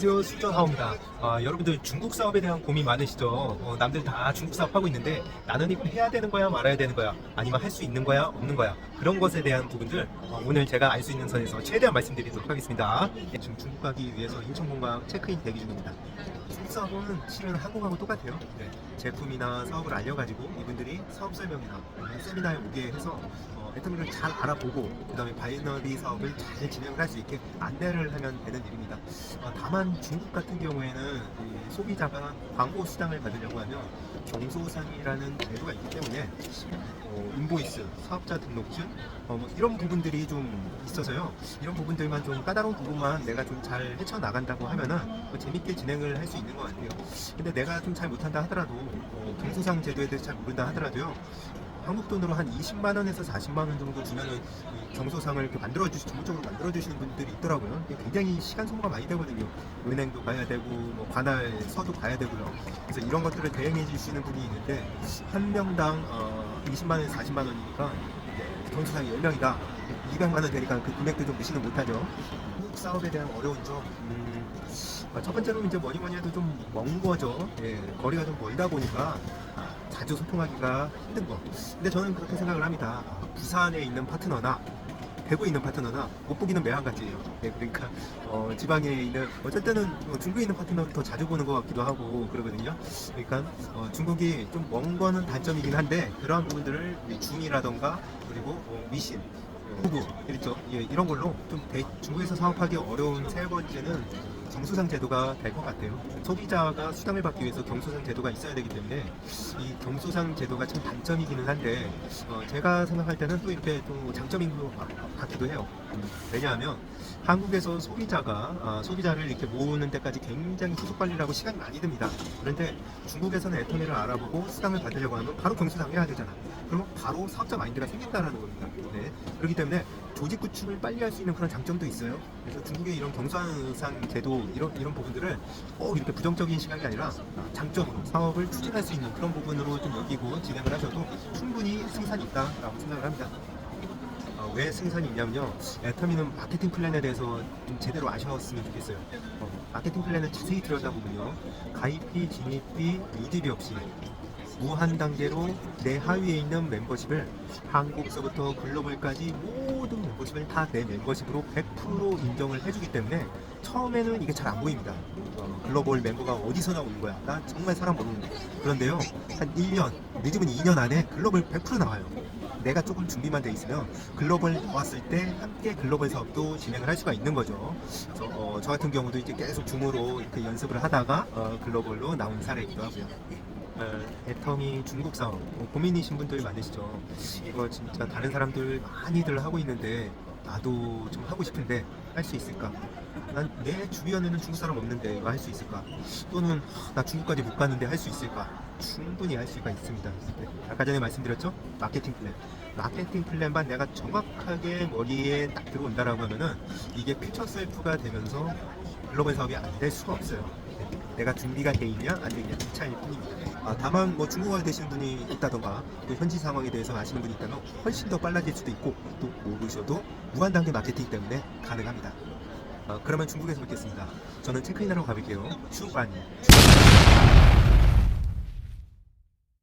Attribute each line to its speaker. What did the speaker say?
Speaker 1: 안녕하세요 수전하옵니다. 아, 여러분들 중국 사업에 대한 고민 많으시죠? 어, 남들 다 중국 사업 하고 있는데 나는 이걸 해야 되는 거야 말아야 되는 거야 아니면 할 수 있는 거야 없는 거야 그런 것에 대한 부분들 어, 오늘 제가 알 수 있는 선에서 최대한 말씀드리도록 하겠습니다. 예, 지금 중국 가기 위해서 인천공항 체크인 대기 중입니다. 사업은 실은 한국하고 똑같아요. 네, 제품이나 사업을 알려가지고 이분들이 사업 설명이나 세미나에 오게 해서 어, 애터미를 잘 알아보고 그다음에 바이너리 사업을 잘 진행을 할 수 있게 안내를 하면 되는 일입니다. 어, 다만 중국 같은 경우에는 이 소비자가 광고 수당을 받으려고 하면 경소상이라는 제도가 있기 때문에 어, 인보이스, 사업자 등록증 어, 뭐 이런 부분들이 좀 있어서요. 이런 부분들만 좀 까다로운 부분만 내가 좀 잘 헤쳐 나간다고 하면은 뭐 재밌게 진행을 할 수 있는 것 같아요. 근데 내가 좀 잘 못한다 하더라도 어, 경소상 제도에 대해서 잘 모른다 하더라도요. 한국 돈으로 한 20만 원에서 40만 원 정도 주면은 이 경소상을 이렇게 만들어 주시 전문적으로 만들어 주시는 분들이 있더라고요. 굉장히 시간 소모가 많이 되거든요. 은행도 가야 되고 뭐 관할 서도 가야 되고요. 그래서 이런 것들을 대행해 주시는 분이 있는데 한 명당 어, 20만 원에서 40만 원이니까 경소상이 10명이다. 200만 원 되니까 그 금액도 좀 무시는 못하죠. 사업에 대한 어려운 점. 음, 아, 첫 번째로 이제 뭐니 뭐니 해도 좀 먼 거죠. 예, 거리가 좀 멀다 보니까 아, 자주 소통하기가 힘든 거. 근데 저는 그렇게 생각을 합니다. 아, 부산에 있는 파트너나 대구에 있는 파트너나 못 보기는 매한가지예요. 예, 그러니까 어, 지방에 있는 어쩔 때는 어, 중국에 있는 파트너를 더 자주 보는 것 같기도 하고 그러거든요. 그러니까 어, 중국이 좀 먼 거는 단점이긴 한데 그러한 부분들을 이 중이라던가 그리고 어, 미신 예, 이런 걸로 좀 대- 중국에서 사업하기 어려운 세 번째는 경소상 제도가 될 것 같아요. 소비자가 수당을 받기 위해서 경소상 제도가 있어야 되기 때문에 이 경소상 제도가 참 단점이기는 한데 어, 제가 생각할 때는 또 이렇게 또 장점인 것 같- 같기도 해요. 음, 왜냐하면 한국에서 소비자가 아, 소비자를 이렇게 모으는 데까지 굉장히 후속 관리를 하고 시간이 많이 듭니다. 그런데 중국에서는 애터미를 알아보고 수당을 받으려고 하면 바로 경소상 해야 되잖아. 그러면 바로 사업자 마인드가 생긴다라는 겁니다. 네. 그렇기 때문에 조직 구축을 빨리 할 수 있는 그런 장점도 있어요. 그래서 중국의 이런 경소상 제도 이런 이런 부분들을 꼭 이렇게 부정적인 시각이 아니라 장점으로 사업을 추진할 수 있는 그런 부분으로 좀 여기고 진행을 하셔도 충분히 승산이 있다라고 생각을 합니다. 어, 왜 승산이 있냐면요. 애터미는 마케팅 플랜에 대해서 좀 제대로 아셨으면 좋겠어요. 어, 마케팅 플랜을 자세히 들여다보면요. 가입비, 진입비, 유지비 없이 무한 단계로 내 하위에 있는 멤버십을 한국서부터 글로벌까지 모든 멤버십을 다 내 멤버십으로 100% 인정을 해주기 때문에 처음에는 이게 잘 안 보입니다. 어, 글로벌 멤버가 어디서 나오는 거야? 나 정말 사람 모르는데. 그런데요, 한 1년, 늦으면 2년 안에 글로벌 100% 나와요. 내가 조금 준비만 돼 있으면 글로벌 나왔을 때 함께 글로벌 사업도 진행을 할 수가 있는 거죠. 그래서 어, 저 같은 경우도 이제 계속 줌으로 이렇게 연습을 하다가 어, 글로벌로 나온 사례이기도 하고요. 어, 애터미 중국 사업 어, 고민이신 분들 많으시죠. 이거 진짜 다른 사람들 많이들 하고 있는데 나도 좀 하고 싶은데 할 수 있을까? 난 내 주변에는 중국 사람 없는데 이거 할수 있을까? 또는 하, 나 중국까지 못 갔는데 할 수 있을까? 충분히 할 수가 있습니다. 네. 아까 전에 말씀드렸죠? 마케팅 플랜. 마케팅 플랜만 내가 정확하게 머리에 딱 들어온다라고 하면은 이게 퓨처 셀프가 되면서 글로벌 사업이 안 될 수가 없어요. 네. 내가 준비가 돼 있냐 안 되냐 이 차이일 뿐입니다. 아, 다만 뭐 중국어를 되시는 분이 있다던가 또 현지 상황에 대해서 아시는 분이 있다면 훨씬 더 빨라질 수도 있고 또 모르셔도 무한 단계 마케팅 때문에 가능합니다. 아, 그러면 중국에서 뵙겠습니다. 저는 체크인하러 가볼게요. 슈관.